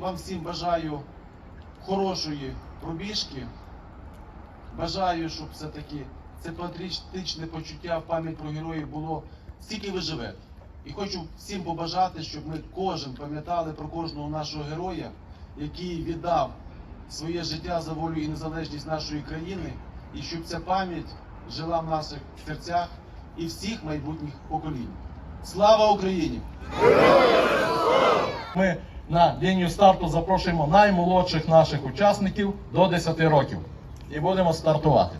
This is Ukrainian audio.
вам всім бажаю хорошої пробіжки. Бажаю, щоб все-таки це патріотичне почуття в пам'ять про героїв було стільки ви живете. І хочу всім побажати, щоб ми кожен пам'ятали про кожного нашого героя, який віддав своє життя за волю і незалежність нашої країни, і щоб ця пам'ять жила в наших серцях і всіх майбутніх поколінь. Слава Україні! Ми на лінію старту запрошуємо наймолодших наших учасників до 10 років. І будемо стартувати.